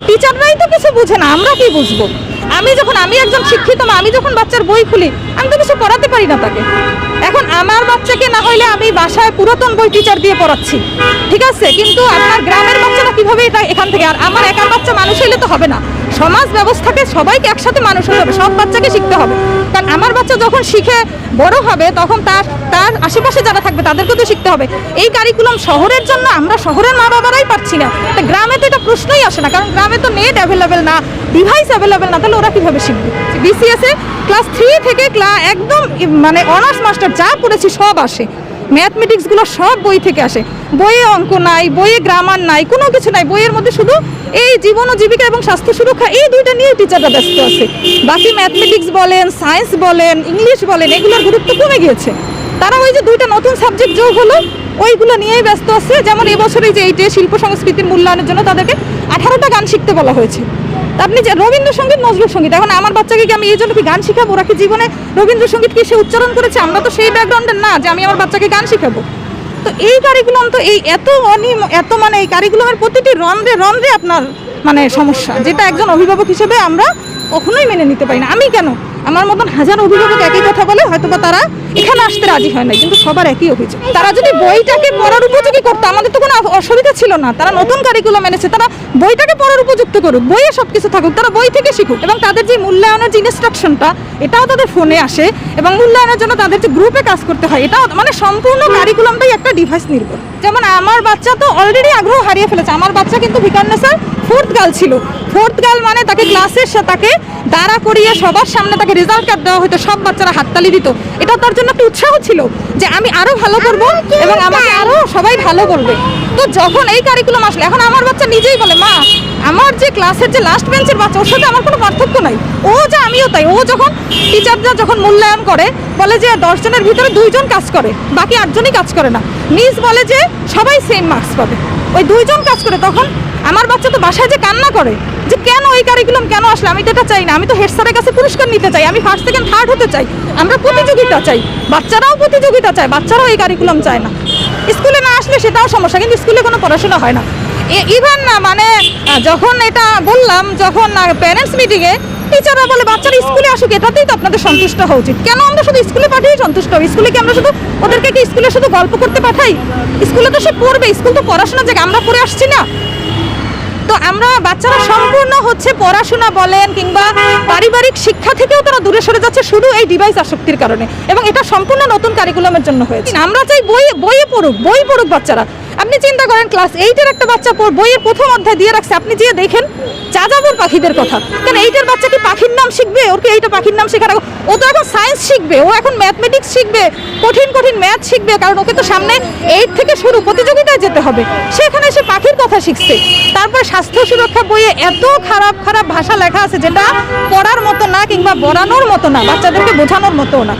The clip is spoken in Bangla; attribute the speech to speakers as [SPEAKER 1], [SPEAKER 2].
[SPEAKER 1] টিচাররাই তো কিছু বুঝে না, আমরা কি বুঝব? আমি যখন, আমি একজন শিক্ষিত মা, আমি যখন বাচ্চার বই খুলি, আমি তো কিছু পড়াতে পারি না তাকে। এখন আমার বাচ্চাকে না হইলে আমি বাসায় পুরাতন বই টিচার দিয়ে পড়াচ্ছি। ঠিক আছে? কিন্তু আপনার গ্রামের বাচ্চারা কীভাবে এটা এখান থেকে, আর আমার একার বাচ্চা মানুষ হইলে তো হবে না। সমাজ ব্যবস্থাকে সবাইকে একসাথে মানুষ হতে হবে, সব বাচ্চাকে শিখতে হবে। কারণ আমার বাচ্চা যখন শিখে বড় হবে, তখন তার তার আশেপাশে যারা থাকবে তাদেরকে তো শিখতে হবে। এই কারিকুলাম শহরের জন্য আমরা শহরের মা বাবারাই পাচ্ছি না। তা গ্রামে তো এটা প্রশ্নই আসে না, কারণ গ্রামে তো নেট অ্যাভেলেবেল না ডিভাইস অ্যাভেলেবেল না, তাহলে ওরা কীভাবে শিখবে? বিসিএসে ক্লাস থ্রি থেকে ক্লাস একদম মানে অনার্স মাস্টার যা করেছি সব আসে। ম্যাথমেটিক্সগুলো সব বই থেকে আসে। বইয়ে অঙ্ক নাই, বইয়ে গ্রামার নাই, কোনো কিছু নাই। বইয়ের মধ্যে শুধু এই জীবন ও জীবিকা এবং স্বাস্থ্য সুরক্ষা, এই দুইটা নিয়ে টিচাররা ব্যস্ত আছে। বাকি ম্যাথমেটিক্স বলেন সায়েন্স বলেন ইংলিশ বলেন, এগুলোর গুরুত্ব কমে গিয়েছে। তারা ওই যে দুইটা নতুন সাবজেক্ট যোগ হলো, ওইগুলো নিয়েই ব্যস্ত আছে। যেমন এবছরে যে এইটে শিল্প সংস্কৃতির মূল্যায়নের জন্য তাদেরকে আঠারোটা গান শিখতে বলা হয়েছে। আপনি যে রবীন্দ্রসঙ্গীত নজরুল সংগীত এখন আমার বাচ্চাকে কি আমি এই জন্য কি গান শিখাবো? ওরা কি জীবনে রবীন্দ্রসঙ্গীত কি সে উচ্চারণ করেছে? আমরা তো সেই ব্যাকগ্রাউন্ডের না যে আমি আমার বাচ্চাকে গান শিখাবো। তো এই কারিকুলাম তো এই এত অনিম, এত মানে এই কারিকুলামের প্রতিটি রন্ধ্রে রন্ধ্রে আপনার মানে সমস্যা, যেটা একজন অভিভাবক হিসেবে আমরা কখনোই মেনে নিতে পারি না। আমি কেন? আমার মতন হাজার অভিভাবক একই কথা বলে হয়তো বা তারা এখানে আসতে রাজি হয় না কিন্তু সবার একই অভিযোগ। তারা যদি বইটাকে পড়ার উপযোগী করতো, আমাদের তো কোনো অসুবিধা ছিল না। তারা নতুন কারিকুলাম এনেছে, তারা বইটাকে পড়ার উপযুক্ত করুক, বইয়ে সব কিছু থাকুক, তারা বই থেকে শিখুক। এবং তাদের যে মূল্যায়নের যে ইনস্ট্রাকশনটা এটাও তাদের ফোনে আসে, এবং মূল্যায়নের জন্য তাদের যে গ্রুপে কাজ করতে হয়, এটাও মানে সম্পূর্ণ কারিকুলামটাই একটা ডিভাইস নির্ভর। যেমন আমার বাচ্চা তো অলরেডি আগ্রহ হারিয়ে ফেলেছে। আমার বাচ্চা কিন্তু ভিকান্নেসার ফোর্থ গার্ল ছিল। ফোর্থ গার্ল মানে তাকে ক্লাসের তাকে দাঁড়া করিয়ে সবার সামনে তাকে রেজাল্ট কার্ড দেওয়া হতো, সব বাচ্চারা হাততালি দিত। এটা তার জন্য একটা উৎসাহ ছিল যে আমি আরও ভালো করব এবং আমাকে সবাই ভালো করবে তো যখন এই কারিকুলাম আসলে, এখন আমার বাচ্চা নিজেই বলে, মা, আমার যে ক্লাসের যে লাস্ট বেঞ্চের বাচ্চা, ওর সাথে আমার কোনো পার্থক্য নাই। ও যা, আমিও তাই। ও যখন টিচাররা যখন মূল্যায়ন করে, বলে যে দশজনের ভিতরে দুইজন কাজ করে, বাকি আটজনই কাজ করে না। মিস বলে যে সবাই সেম মার্কস পাবে। ওই দুইজন কাজ করে, তখন আমার বাচ্চা তো বাসায় যে কান্না করে, যে কেন এই কারিকুলাম কেন আসলে? আমি তো এটা চাই না, আমি তো হেড স্যারের কাছে পুরস্কার নিতে চাই, আমি ফার্স্ট সেকেন্ড থার্ড হতে চাই। আমরা প্রতিযোগিতা চাই, বাচ্চারাও প্রতিযোগিতা চায়, বাচ্চারাও এই কারিকুলাম চায় না। স্কুলে না আসলে সেটাও সমস্যা, কিন্তু স্কুলে কোনো পড়াশোনা হয় না। ইভেন না মানে যখন এটা বললাম, যখন প্যারেন্টস মিটিংয়ে টিচাররা বলে, বাচ্চারা স্কুলে আসুক, এটাতেই তো আপনাদের সন্তুষ্ট হওয়া উচিত। কেন আমরা শুধু স্কুলে পাঠিয়ে সন্তুষ্ট হই? স্কুলে কি আমরা শুধু ওদেরকে কি স্কুলে শুধু গল্প করতে পাঠাই? স্কুলে তো সে পড়বে, স্কুল তো পড়াশোনার জায়গায় আমরা পড়ে আসছি না। তো আমরা বাচ্চারা সম্পূর্ণ হচ্ছে পড়াশোনা বলেন কিংবা পারিবারিক শিক্ষা থেকেও তারা দূরে সরে যাচ্ছে শুধু এই ডিভাইস আসক্তির কারণে। এবং এটা সম্পূর্ণ নতুন কারিকুলামের জন্য হয়েছে। আমরা চাই বই, বইয়ে পড়ুক, বই পড়ুক বাচ্চারা। আপনি চিন্তা করেন ক্লাস এইটের একটা বাচ্চা বইয়ের প্রথম অধ্যায় দিয়ে রাখছে। আপনি যেয়ে দেখেন, যাযাবর পাখিদের কথা। কেন এইটার বাচ্চা কি পাখির নাম শিখবে? ওর কি এইটা পাখির নাম শেখার ও তো এখন সায়েন্স শিখবে, ও এখন ম্যাথমেটিক্স শিখবে, কঠিন কঠিন ম্যাথ শিখবে, কারণ ওকে তো সামনে এইট থেকে শুরু প্রতিযোগিতায় যেতে হবে। সেখানে সে পাখির কথা শিখছে। তারপর স্বাস্থ্য সুরক্ষা বইয়ে এত খারাপ খারাপ ভাষা লেখা আছে, যেটা পড়ার মতো না কিংবা পড়ানোর মতো না, বাচ্চাদেরকে বোঝানোর মতো না।